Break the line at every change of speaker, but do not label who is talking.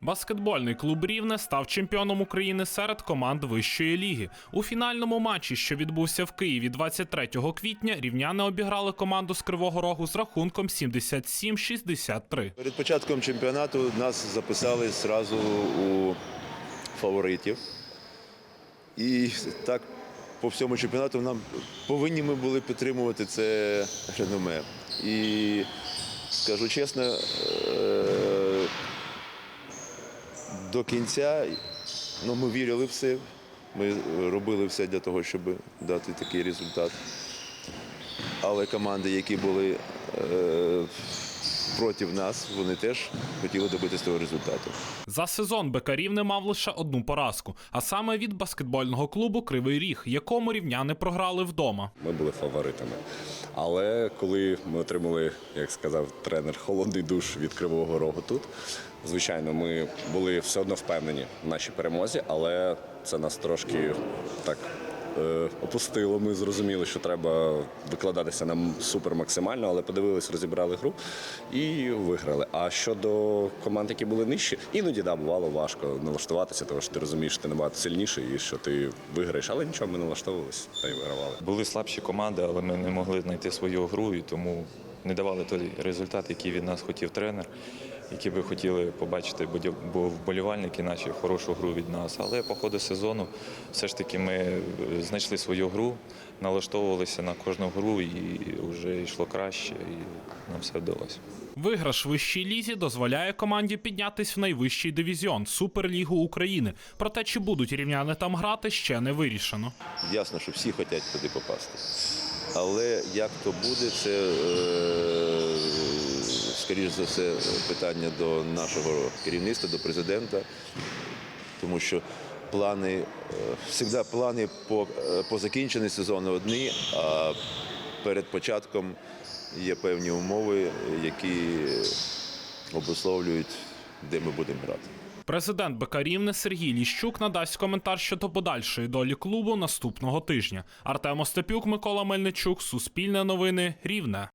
Баскетбольний клуб Рівне став чемпіоном України серед команд вищої ліги. У фінальному матчі, що відбувся в Києві 23 квітня, рівняни обіграли команду з Кривого Рогу з рахунком 77-63.
Перед початком чемпіонату нас записали зразу у фаворитів. І так по всьому чемпіонату нам повинні ми були підтримувати це реноме. І скажу чесно, е, до кінця ну, ми вірили в це. Ми робили все для того, щоб дати такий результат. Але команди, які були е, проти нас, вони теж хотіли добитися того результату.
За сезон БК Рівне мав лише одну поразку, а саме від баскетбольного клубу Кривий Ріг, якому рівняни програли вдома.
Ми були фаворитами. Але коли ми отримали, як сказав тренер, холодний душ від Кривого Рогу тут, звичайно, ми були все одно впевнені в нашій перемозі, але це нас трошки так. Е, Опустило, ми зрозуміли, що треба викладатися нам супер максимально, але подивились, розібрали гру і виграли. А щодо команд, які були нижчі, іноді да, бувало важко налаштуватися, тому що ти розумієш, що ти набагато сильніший і що ти виграєш, але нічого, ми налаштовувалися та й вигравали.
Були слабші команди, але ми не могли знайти свою гру і тому не давали той результат, який від нас хотів тренер, який би хотіли побачити вболівальники наші хорошу гру від нас. Але по ходу сезону все ж таки ми е, знайшли свою гру, налаштовувалися на кожну гру і вже йшло краще, і нам все вдалося.
Виграш вищій лізі дозволяє команді піднятись в найвищий дивізіон Суперлігу України. Проте чи будуть рівняни там грати, ще не вирішено.
Ясно, що всі хочуть туди попасти. Але як то буде, це, е, скоріш за все, питання до нашого керівництва, до президента, тому що плани, завжди плани по, е, по закінченні сезону одні, а перед початком є певні умови, які обусловлюють, де ми будемо грати.
Президент БК Рівне Сергій Ліщук надасть коментар щодо подальшої долі клубу наступного тижня. Артем Остапюк, Микола Мельничук, Суспільне новини, Рівне.